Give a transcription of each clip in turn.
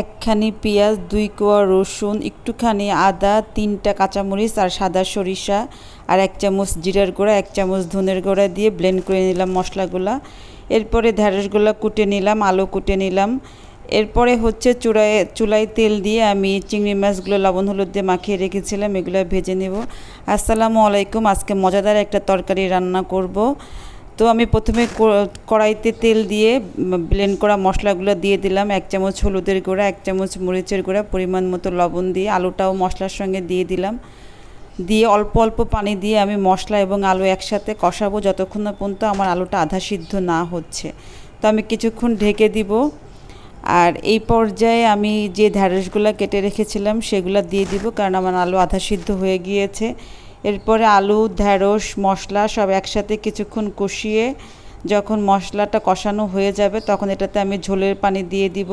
একখানি পেঁয়াজ, দুই কোয়া রসুন, একটুখানি আদা, তিনটা কাঁচামরিচ আর সাদা সরিষা আর এক চামচ জিরার গুঁড়া, এক চামচ ধনের গুঁড়া দিয়ে ব্লেন্ড করে নিলাম মশলাগুলা। এরপরে ঢ্যাঁড়সগুলো কুটে নিলাম, আলু কুটে নিলাম। এরপরে হচ্ছে চূড়ায়, চুলায় তেল দিয়ে আমি চিংড়ি মাছগুলো লবণ হলুদ দিয়ে মাখিয়ে রেখেছিলাম, এগুলো ভেজে নেব। আসসালামু আলাইকুম, আজকে মজাদার একটা তরকারি রান্না করব। তো আমি প্রথমে কড়াইতে তেল দিয়ে ব্লেন্ড করা মশলাগুলো দিয়ে দিলাম। এক চামচ হলুদের গুঁড়া, এক চামচ মরিচের গুঁড়া, পরিমাণ মতো লবণ দিয়ে আলুটাও মশলার সঙ্গে দিয়ে দিলাম। দিয়ে অল্প অল্প পানি দিয়ে আমি মশলা এবং আলু একসাথে কষাবো যতক্ষণ না পর্যন্ত আমার আলুটা আধা সিদ্ধ না হচ্ছে। তো আমি কিছুক্ষণ ঢেকে দিব। আর এই পর্যায়ে আমি যে ঢ্যাঁড়সগুলো কেটে রেখেছিলাম সেগুলো দিয়ে দিব কারণ আমার আলু আধা সিদ্ধ হয়ে গিয়েছে। এরপরে আলু ঢ্যাঁড়স মশলা সব একসাথে কিছুক্ষণ কষিয়ে যখন মশলাটা কষানো হয়ে যাবে তখন এটাতে আমি ঝোলের পানি দিয়ে দিব।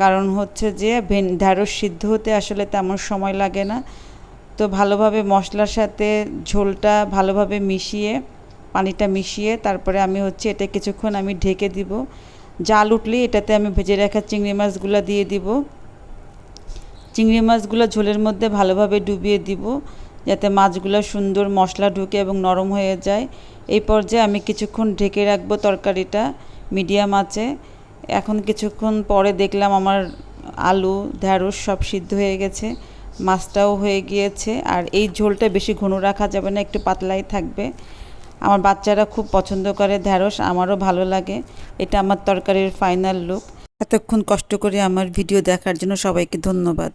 কারণ হচ্ছে যে ঢ্যাঁড়স সিদ্ধ হতে আসলে তেমন সময় লাগে না। তো ভালোভাবে মশলার সাথে ঝোলটা ভালোভাবে মিশিয়ে, পানিটা মিশিয়ে তারপরে আমি হচ্ছে এটা কিছুক্ষণ আমি ঢেকে দিব। জাল উঠলে এটাতে আমি ভেজে রাখা চিংড়ি মাছগুলো দিয়ে দিব। চিংড়ি মাছগুলো ঝোলের মধ্যে ভালোভাবে ডুবিয়ে দিব। যাতে মাছগুলো সুন্দর মশলা ঢুকে এবং নরম হয়ে যায়। এই পর্যায়ে আমি কিছুক্ষণ ঢেকে রাখব তরকারিটা মিডিয়াম আছে এখন কিছুক্ষণ পরে দেখলাম আমার আলু, ঢ্যাঁড়স সব সিদ্ধ হয়ে গেছে, মাছটাও হয়ে গিয়েছে। আর এই ঝোলটা বেশি ঘন রাখা যাবে না, একটু পাতলাই থাকবে। আমার বাচ্চারা খুব পছন্দ করে ঢ্যাঁড়স, আমারও ভালো লাগে। এটা আমার তরকারির ফাইনাল লুক। এতক্ষণ কষ্ট করে আমার ভিডিও দেখার জন্য সবাইকে ধন্যবাদ।